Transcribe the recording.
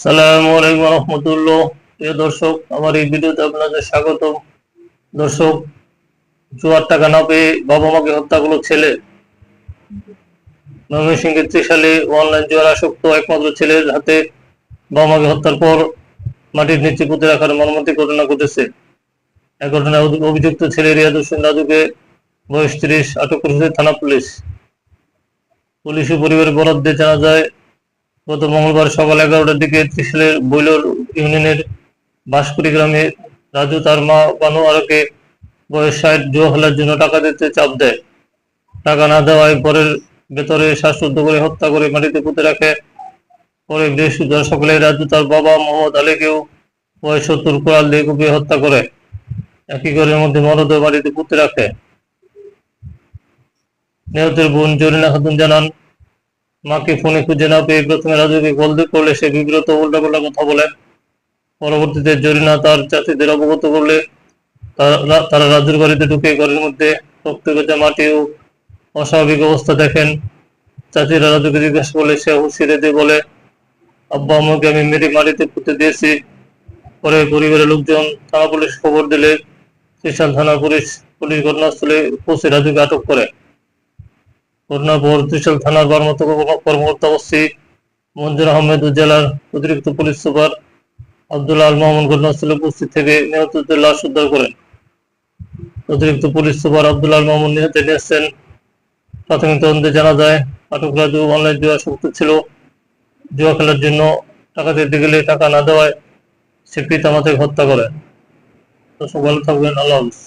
সালামু আলাইকুম রহমতুল্লাহ। প্রিয় দর্শক, আমার এই ভিডিওতে আপনাদের স্বাগত দর্শক জোয়ার টাকা না পেয়ে বাবা মাকে হত্যা করল ছেলে। ময়মনসিংহের ত্রিশালে অনলাইন জোয়ার আসক্ত একমাত্র ছেলের হাতে বাবা মাকে হত্যার পর মাটির নিচে পুঁতে রাখার মর্মান্তিক ঘটনা ঘটেছে। এই ঘটনায় অভিযুক্ত ছেলে রিয়াদ হোসেন রাজুকে বয়স তিরিশ, আটক করেছে থানা পুলিশ। পুলিশ ও পরিবারের বরাদ দিয়ে জানা যায় গত মঙ্গলবার সকাল এগারোটার দিকে ত্রিশালের বৈলর ইউনিয়নের বাঁশকুড়ি গ্রামে রাজু তার মা বানু আরকে বয়স ষাট জুয়া জন্য টাকা দিতে চাপ দেয়। টাকা না দেওয়ায় পরের ভেতরে শ্বাসরুদ্ধ করে হত্যা করে মাটিতে পুঁতে রাখে। পরে বৃহস্পতিবার সকালে রাজু তার বাবা মোহাম্মদ আলীকেও বয়স সত্তর কোড়াল দিয়ে কুপিয়ে হত্যা করে। একই ঘরের মধ্যে মরদেহ বাড়িতে পুঁতে রাখে। নিহতের বোন জরিনা খাতুন জানান মাকে ফোনে খুঁজে না পেয়ে প্রথমে রাজুকে কল দিয়ে করলে সে বিব্রত উল্টাপাল্টা কথা বলে পরবর্তীতে জরিনা তার চাষিদের অবগত করলে তারা- রাজুর বাড়িতে ঢুকে ঘরের মধ্যে রক্ত ভেজা মাটি ও অস্বাভাবিক অবস্থা দেখেন। চাচিরা রাজুকে জিজ্ঞাসা করলে সে হুঁশিয়ে দিয়ে বলে, আব্বা, আমাকে আমি মেরে মাটিতে পুঁতে দিয়েছি। পরে পরিবারের লোকজন থানা পুলিশ খবর দিলে ত্রিশাল থানা পুলিশ পুলিশ ঘটনাস্থলে পৌঁছে রাজুকে আটক করে। ঘটনার পর থানার বারমত কর্মকর্তা ওসি মঞ্জুর আহমেদ জেলার অতিরিক্ত পুলিশ সুপার আব্দুল আল মাহমুদ ঘটনাস্থলে উপস্থিত থেকে নিহতদের লাশ উদ্ধার করেন। অতিরিক্ত পুলিশ সুপার আব্দুল আল মাহমুদ নিহতে নিয়ে এসেছেন প্রাথমিক তদন্তে জানা যায় আটক রাজু অনলাইন জুয়া শক্ত ছিল। জুয়া খেলার জন্য টাকা দিতে গেলে টাকা না দেওয়ায় সে পিতামাতাকে হত্যা করে। তো সব ভালো থাকবেন, আল্লাহ হাফিজ।